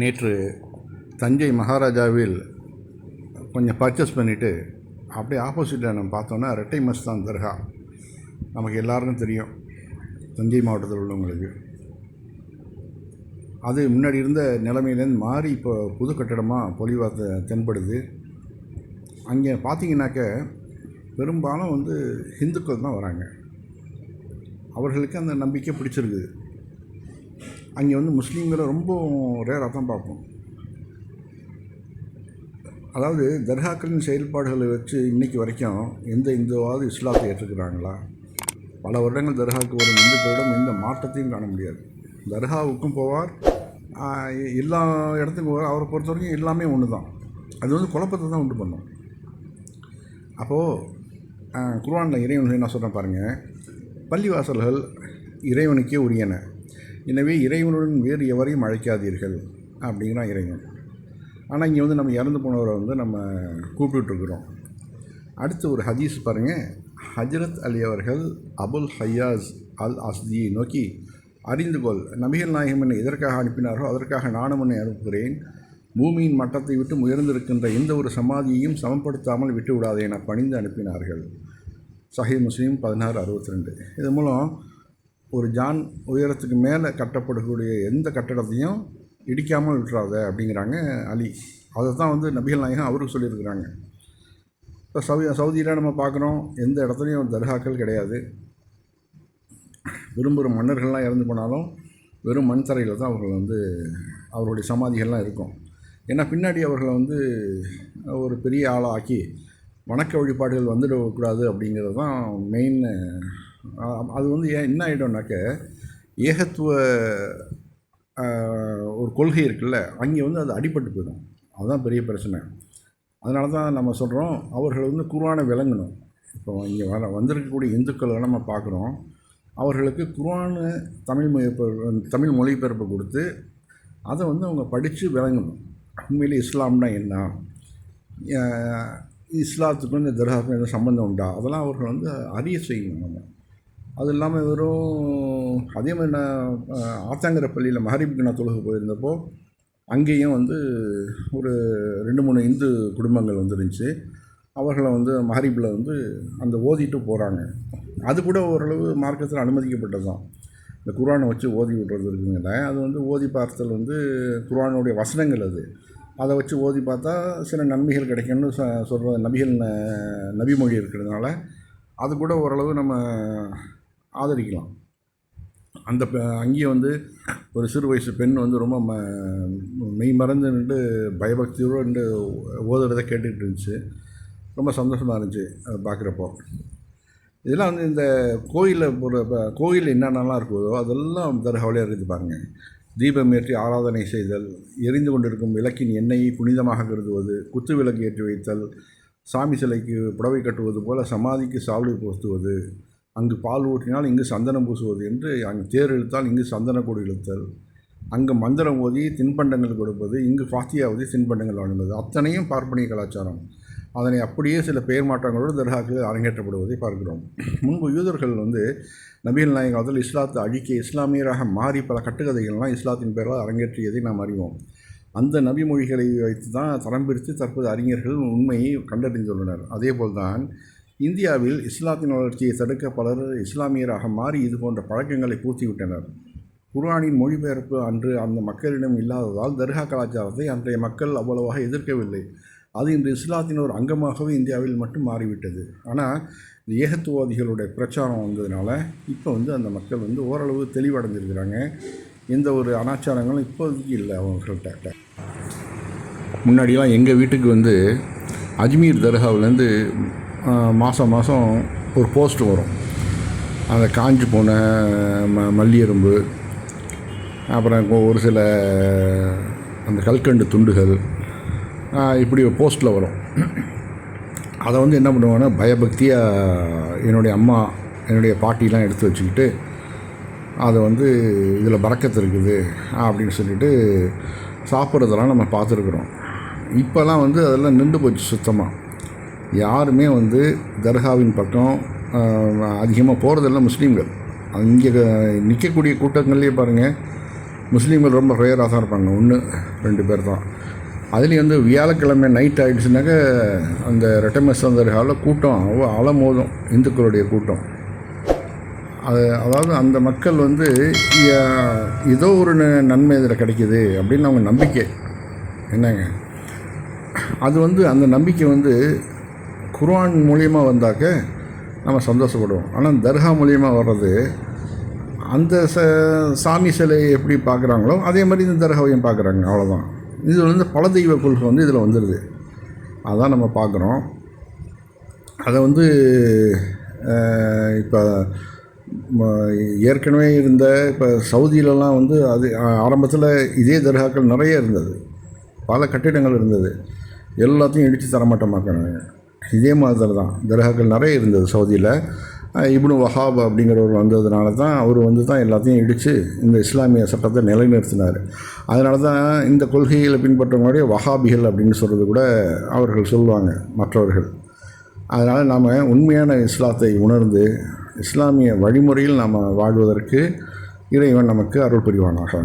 நேற்று தஞ்சை மகாராஜாவில் கொஞ்சம் பர்ச்சேஸ் பண்ணிவிட்டு அப்படியே ஆப்போசிட்டில் நம்ம பார்த்தோன்னா ரெட்டை மஸ்தான் தர்கா. நமக்கு எல்லாருக்கும் தெரியும். தஞ்சை மாவட்டத்தில் உள்ளவங்களுக்கு. அது முன்னாடி இருந்த நிலைமையிலேருந்து மாறி இப்போ புது கட்டடமாக பொலிவாக தென்படுது. அங்கே பார்த்தீங்கன்னாக்க பெரும்பாலும் வந்து ஹிந்துக்கள் தான் வராங்க. அவர்களுக்கு அந்த நம்பிக்கை பிடிச்சிருக்குது. அங்கே வந்து முஸ்லீம்களை ரொம்ப ரேராக தான் பார்ப்போம். அதாவது தர்காக்களின் செயல்பாடுகளை வச்சு இன்றைக்கி வரைக்கும் எந்த இந்துவாவது இஸ்லாத்தை ஏற்றுக்கிறாங்களா? பல வருடங்கள் தர்காவுக்கு வரும் இந்துக்களிடம் எந்த மாற்றத்தையும் காண முடியாது. தர்காவுக்கும் போவார் எல்லா இடத்துக்கும் போவார். அவரை பொறுத்த வரைக்கும் எல்லாமே ஒன்று தான். அது வந்து குழப்பத்தை தான் உண்டு பண்ணும். அப்போது குருவானில் இறைவன் என்ன சொல்கிறேன் பாருங்கள் பள்ளிவாசல்கள் இறைவனுக்கே உரியன. எனவே இறைவனுடன் வேறு எவரையும் அழைக்காதீர்கள் அப்படிங்கிறான் இறைவன். ஆனால் இங்கே வந்து நம்ம இறந்து போனவரை வந்து நம்ம கூப்பிட்டுருக்குறோம் அடுத்து ஒரு ஹதீஸ் பாருங்கள் ஹஜரத் அலி அவர்கள் அபுல் ஹையாஸ் அல் அஸ்தியை நோக்கி அறிந்து கொள் நபிகள் நாயகம் என்னை எதற்காக அனுப்பினாரோ அதற்காக நானும் என்னை அனுப்புகிறேன். பூமியின் மட்டத்தை விட்டு உயர்ந்திருக்கின்ற எந்த ஒரு சமாதியையும் சமப்படுத்தாமல் விட்டு விடாதே என பணிந்து அனுப்பினார்கள். சஹி முஸ்லீம் பதினாறு அறுபத்தி ரெண்டு. இது மூலம் ஒரு ஜான் உயரத்துக்கு மேலே கட்டப்படக்கூடிய எந்த கட்டடத்தையும் இடிக்காமல் விட்டுறாத அப்படிங்கிறாங்க அலி. அதை தான் வந்து நபிகள் நாயகம் அவருக்கு சொல்லியிருக்கிறாங்க. இப்போ சவுதி சவுதியில் நம்ம பார்க்குறோம் எந்த இடத்துலையும் தர்காக்கள் கிடையாது. விரும்புகிற மன்னர்கள்லாம் இறந்து போனாலும் வெறும் மண் தரையில் தான் அவர்கள் வந்து அவர்களுடைய சமாதிகள்லாம் இருக்கும். ஏன்னா பின்னாடி அவர்களை வந்து ஒரு பெரிய ஆளாக்கி வணக்க வழிபாடுகள் வந்துடக்கூடாது அப்படிங்கிறது தான் மெயின் அது வந்து ஏன் என்ன ஆகிடும்னாக்க ஏகத்துவ ஒரு கொள்கை இருக்குல்ல அங்கே வந்து அது அடிபட்டு போயிடும். அதுதான் பெரிய பிரச்சனை. அதனால தான் நம்ம சொல்கிறோம் அவர்கள் வந்து குர்ஆனை விளங்கணும். இப்போ இங்கே வர வந்திருக்கக்கூடிய இந்துக்களை நம்ம பார்க்குறோம். அவர்களுக்கு குர்ஆனு தமிழ் மொழிபெயர்ப்பு தமிழ் மொழிபெயர்ப்பு கொடுத்து அதை வந்து அவங்க படித்து விளங்கணும். உண்மையிலே இஸ்லாம்னா என்ன? இஸ்லாத்துக்கும் இந்த தர்காவுக்கும் எதுவும் சம்மந்தம் உண்டா? அதெல்லாம் அவர்கள் வந்து அறிய செய்யணும் நம்ம. அது இல்லாமல் வெறும் அதே மாதிரி நான் ஆத்தாங்கிற பள்ளியில் மஹரிபுக்கு நான் தொழுக போயிருந்தப்போ அங்கேயும் வந்து ஒரு ரெண்டு மூணு இந்து குடும்பங்கள் வந்துருந்துச்சு. அவர்களை வந்து மஹரிபில் வந்து அந்த ஓதிட்டு போகிறாங்க அது கூட ஓரளவு மார்க்கத்தில் அனுமதிக்கப்பட்டது தான் இந்த குரானை வச்சு ஓதி விடுறது இருக்குங்கிற அது வந்து ஓதி பார்த்தல் வந்து குரானுடைய வசனங்கள் அது. அதை வச்சு ஓதி பார்த்தா சில நன்மைகள் கிடைக்கும்னு சொ சொல்கிற நபிகள் ந- நபிமொழி இருக்கிறதுனால அது கூட ஓரளவு நம்ம ஆதரிக்கலாம். அந்த அங்கேயே வந்து ஒரு சிறு வயசு பெண் வந்து ரொம்ப ம மெய் மறந்து நின்று பயபக்தியோடு நின்று ஓதுறதை கேட்டுக்கிட்டு இருந்துச்சு. ரொம்ப சந்தோஷமாக இருந்துச்சு அதை பார்க்குறப்போ. இதெல்லாம் வந்து இந்த கோயிலில் ஒரு கோயில் என்னென்னலாம் இருக்குதோ அதெல்லாம் தர்காவிலே இருக்குது பாருங்கள் தீபம் ஏற்றி ஆராதனை செய்தல் எரிந்து கொண்டிருக்கும் விளக்கின் எண்ணெயை புனிதமாக கருதுவது குத்து விளக்கு ஏற்றி வைத்தல் சாமி சிலைக்கு புடவை கட்டுவது போல் சமாதிக்கு சால்வை போர்த்துவது அங்கு பால் ஊற்றினால் இங்கு சந்தனம் பூசுவது என்று அங்கு தேர் இழுத்தால் இங்கு சந்தன கொடி இழுத்தல். அங்கு மந்திரம் ஓதி தின்பண்டங்கள் கொடுப்பது இங்கு ஃபாத்தியா ஓதி தின்பண்டங்கள் வழங்குவது அத்தனையும் பார்ப்பனிய கலாச்சாரம். அதனை அப்படியே சில பெயர் மாற்றங்களோடு தர்காக்கள் அரங்கேற்றப்படுவதை பார்க்கிறோம். முன்பு யூதர்கள் வந்து நபிகள் நாயகம் இஸ்லாத்தை அழிக்க இஸ்லாமியராக மாறி பல கட்டுக்கதைகள்லாம் இஸ்லாத்தின் பெயரால் அரங்கேற்றியதை நாம் அறிவோம். அந்த நபி மொழிகளை வைத்து தான் தரம் பிரித்து தற்போது அறிஞர்கள் உண்மையை கண்டறிந்துள்ளனர். அதேபோல் தான் இந்தியாவில் இஸ்லாத்தின் வளர்ச்சியை தடுக்க பலர் இஸ்லாமியராக மாறி இது போன்ற பழக்கங்களை பூர்த்திவிட்டனர். குர்ஆனின் மொழிபெயர்ப்பு அன்று அந்த மக்களிடம் இல்லாததால் தர்கா கலாச்சாரத்தை அன்றைய மக்கள் அவ்வளவாக எதிர்க்கவில்லை. அது இன்று இஸ்லாத்தின் ஒரு அங்கமாகவே இந்தியாவில் மட்டும் மாறிவிட்டது. ஆனால் இந்த ஏகத்துவாதிகளுடைய பிரச்சாரம் வந்ததுனால இப்போ வந்து அந்த மக்கள் வந்து ஓரளவு தெளிவடைஞ்சிருக்கிறாங்க எந்த ஒரு அனாச்சாரங்களும் இப்போதைக்கு இல்லை அவங்கள்ட்ட. முன்னாடிலாம் எங்கள் வீட்டுக்கு வந்து அஜ்மீர் தர்காவிலேருந்து மாதம் மாதம் ஒரு போஸ்ட் வரும். அந்த காஞ்சி போன ம மல்லியரும்பு அப்புறம் ஒரு சில அந்த கல்கண்டு துண்டுகள் இப்படி ஒரு போஸ்ட்டில் வரும். அதை வந்து என்ன பண்ணுவாங்கன்னா பயபக்தியாக என்னுடைய அம்மா என்னுடைய பாட்டிலாம் எடுத்து வச்சுக்கிட்டு அதை வந்து இதில் பறக்கத்து இருக்குது அப்படின்னு சொல்லிட்டு சாப்பிட்றதெல்லாம் நம்ம பார்த்துருக்குறோம். இப்போல்லாம் வந்து அதெல்லாம் நின்று போச்சு சுத்தமாக யாருமே வந்து தர்காவின் பக்கம் அதிகமாக போகிறதில்ல முஸ்லீம்கள். அங்கே நிற்கக்கூடிய கூட்டங்கள்லேயே பாருங்கள் முஸ்லீம்கள் ரொம்ப ரேராக தான் இருப்பாங்க. ஒன்று ரெண்டு பேர் தான். அதுலேயும் வந்து வியாழக்கிழமை நைட் ஆகிடுச்சுனாக்க அந்த ரெட்டமஸ் கூட்டம் அவ்வளோ அலமோதும் இந்துக்களுடைய கூட்டம். அது அதாவது அந்த மக்கள் வந்து ஏதோ ஒரு நன்மை இதில் கிடைக்கிது அப்படின்னு அவங்க நம்பிக்கை. என்னங்க? அது வந்து அந்த நம்பிக்கை வந்து குர்ஆன் மூலியமாக வந்தாக்க நம்ம சந்தோஷப்படுவோம். ஆனால் தர்கா மூலியமாக வர்றது அந்த ச சாமி சிலையை எப்படி பார்க்குறாங்களோ அதே மாதிரி இந்த தர்காவையும் பார்க்குறாங்க. அவ்வளோதான் இது வந்து பல தெய்வ கொள்கை வந்து இதில் வந்துடுது அதான் நம்ம பார்க்குறோம். அதை வந்து இப்போ ஏற்கனவே இருந்த இப்போ சவுதியிலலாம் வந்து அது ஆரம்பத்தில் இதே தர்காக்கள் நிறைய இருந்தது. பல கட்டிடங்கள் இருந்தது. எல்லாத்தையும் இடித்து தரமாட்டமாக்கிறாங்க. இதே மாதிரி தான் கிரகங்கள் நிறைய இருந்தது சவுதியில். இப்னு வஹாப் அப்படிங்கிறவர் வந்ததுனால தான் அவர் வந்து தான் எல்லாத்தையும் இடித்து இந்த இஸ்லாமிய சட்டத்தை நிலைநிறுத்தினார். அதனால தான் இந்த கொள்கைகளை பின்பற்றவங்களுடைய வஹாபிகள் அப்படின்னு சொல்கிறது கூட அவர்கள் சொல்லுவாங்க மற்றவர்கள். அதனால் நாம் உண்மையான இஸ்லாத்தை உணர்ந்து இஸ்லாமிய வழிமுறையில் நாம் வாழ்வதற்கு இறைவன் நமக்கு அருள் புரிவானாக.